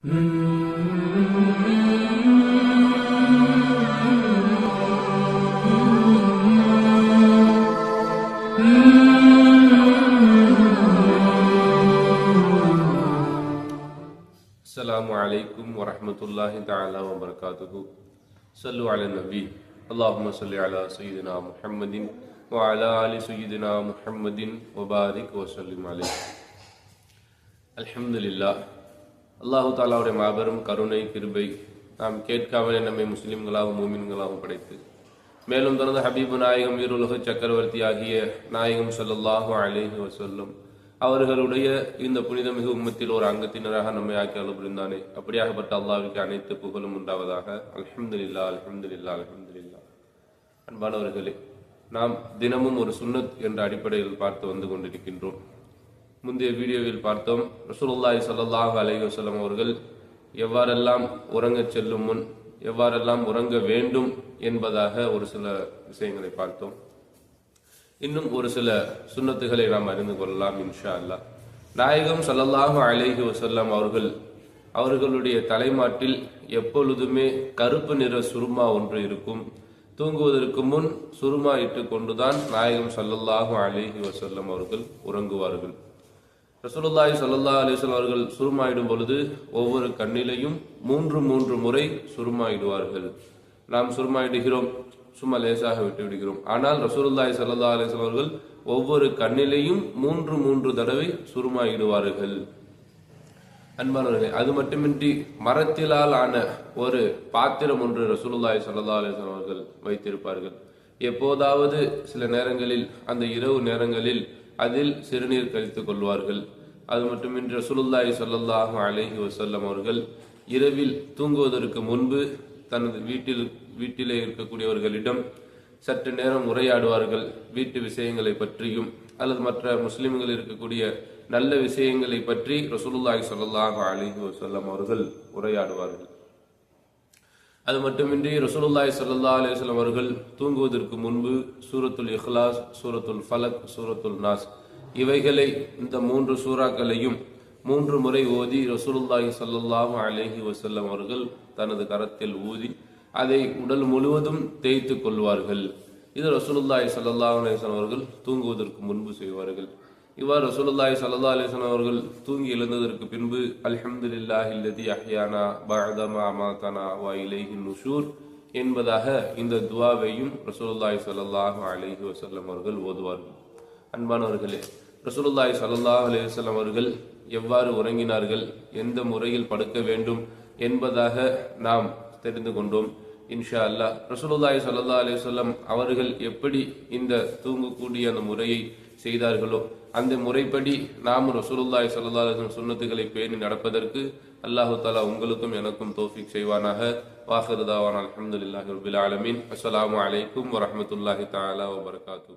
السلام عليكم ورحمة الله تعالى وبركاته. صلوا على النبي. اللهم صل على سيدنا محمد وعلى آل سيدنا محمد وبارك وسلم عليه. الحمد لله. அல்லாஹு தாலாவுடைய மாபெரும் கருணை கிருபை நாம் கேட்காமலே நம்மை முஸ்லிம்களாகவும் மூமின்களாகவும் படைத்து. மேலும் தொடர்ந்து ஹபீபு நாயகம் வீருலக சக்கரவர்த்தி ஆகிய நாயகம் சொல்லல்லாஹு அலேஹி வசல்லும் அவர்களுடைய இந்த புனிதமிகு உம்மத்தில் ஒரு அங்கத்தினராக நம்மை ஆக்கி அருள் அப்படியாகப்பட்ட அல்லாவிற்கு அனைத்து புகழும் உண்டாவதாக. அல்ஹம்துலில்லாஹ் அல்ஹம்துலில்லாஹ் அல்ஹம்துலில்லாஹ். அன்பானவர்களே நாம் தினமும் ஒரு சுன்னத் என்ற அடிப்படையில் பார்த்து வந்து கொண்டிருக்கின்றோம். முந்தைய வீடியோவில் பார்த்தோம். ரசூலுல்லாய் சல்லாஹ் அலைவசலம் அவர்கள் எவ்வாறெல்லாம் உறங்கச் செல்லும் முன் எவ்வாறெல்லாம் உறங்க வேண்டும்? என்பதாக ஒரு சில விஷயங்களை பார்த்தோம். இன்னும் ஒரு சில சுன்னத்துகளை நாம் அறிந்து கொள்ளலாம் இன்ஷா அல்லாஹ் நாயகம் சல்லல்லாஹு அலைஹி வஸல்லம் அவர்கள் அவர்களுடைய தலைமாட்டில் எப்பொழுதுமே கருப்பு நிற சுருமா ஒன்று இருக்கும். தூங்குவதற்கு முன் சுருமா இட்டு கொண்டுதான் நாயகம் சல்லல்லாஹு அலிஹி வசல்லம் அவர்கள் உறங்குவார்கள். ரசூலுல்லாஹி சல்லா அலிஸ்லாம் அவர்கள் சுருமாயிடும் பொழுது ஒவ்வொரு கண்ணிலையும் மூன்று மூன்று முறை சுருமாயிடுவார்கள். நாம் சுருமாயிடுகிறோம் சும்மா லேசாக விட்டு விடுகிறோம். ஆனால் ரசூலுல்லாஹி சல்லா அலிஸ்லாம் அவர்கள் ஒவ்வொரு கண்ணிலையும் மூன்று மூன்று தடவை சுருமாயிடுவார்கள். அன்பானவர்களே அது மட்டுமின்றி மரத்திலால் ஆன ஒரு பாத்திரம் ஒன்று ரசூலுல்லாஹி சல்லா அலிஸ்லாம் அவர்கள் வைத்திருப்பார்கள். எப்போதாவது சில நேரங்களில் அந்த இரவு நேரங்களில் அதில் சிறுநீர் கழித்துக் கொள்வார்கள். அது மட்டுமின்றி ரசூலுல்லாய் சொல்லல்லாஹு அலஹி வசல்லம் அவர்கள் இரவில் தூங்குவதற்கு முன்பு தனது வீட்டில் வீட்டிலே இருக்கக்கூடியவர்களிடம் சற்று நேரம் உரையாடுவார்கள். வீட்டு விஷயங்களை பற்றியும் அல்லது மற்ற முஸ்லிம்கள் இருக்கக்கூடிய நல்ல விஷயங்களை பற்றி ரசூலுல்லாஹி சொல்லல்லாஹு அலஹி வசல்லம் அவர்கள் உரையாடுவார்கள். அது மட்டுமின்றி ரசூலுல்லாய் சல்லா அலுவலம் அவர்கள் தூங்குவதற்கு முன்பு சூரத்துல் இஹ்லாஸ் சூரத்துல் ஃபலக் சூரத்துல் நாஸ். இவைகளை இந்த மூன்று சூறாக்களையும் மூன்று முறை ஓதி ரசூலுல்லாஹி சல்லாஹு அலைஹி வசல்லம் அவர்கள் தனது கரத்தில் ஊதி அதை உடல் முழுவதும் தேய்த்து கொள்வார்கள். இது ரசூலுல்லாஹி சல்லாஹ் அலைஹி அவர்கள் தூங்குவதற்கு முன்பு செய்வார்கள். இவ்வாறு ரசூலுல்லாஹி சல்லா அலைஹி அவர்கள் தூங்கி எழுந்ததற்கு பின்பு அல்ஹம்துலில்லாஹி இல்லதி அஹ்யானா பஅதமா அமாதனா வா இலைஹி நுஷூர் என்பதாக இந்த துவாவையும் ரசூலுல்லாஹி சல்லாஹு அலைஹி வசல்லம் அவர்கள் ஓதுவார்கள். அன்பானவர்களே ரசூலுல்லாஹி சல்லாஹ் அலைஹி அவர்கள் எவ்வாறு உறங்கினார்கள் எந்த முறையில் படுக்க வேண்டும் என்பதாக நாம் தெரிந்து கொண்டோம். இன்ஷா அல்லாஹ் ரசூலுல்லாய் சல்லா அலைஹி அவர்கள் எப்படி இந்த தூங்கக்கூடிய அந்த முறையை செய்தார்களோ அந்த முறைப்படி நாம் ரசூலுல்லாய் சல்லா அலிஸ்லம் சுன்னத்துகளை பேணி நடப்பதற்கு அல்லாஹு தாலா உங்களுக்கும் எனக்கும் தோஃபிக் செய்வானாக. வாஹிரு அலமதுல்லாஹி அல்ஹம்துலில்லாஹி ஆலமின். அஸ்லாம் அஸ்ஸலாமு அலைக்கும் தாலா வபர்காத்து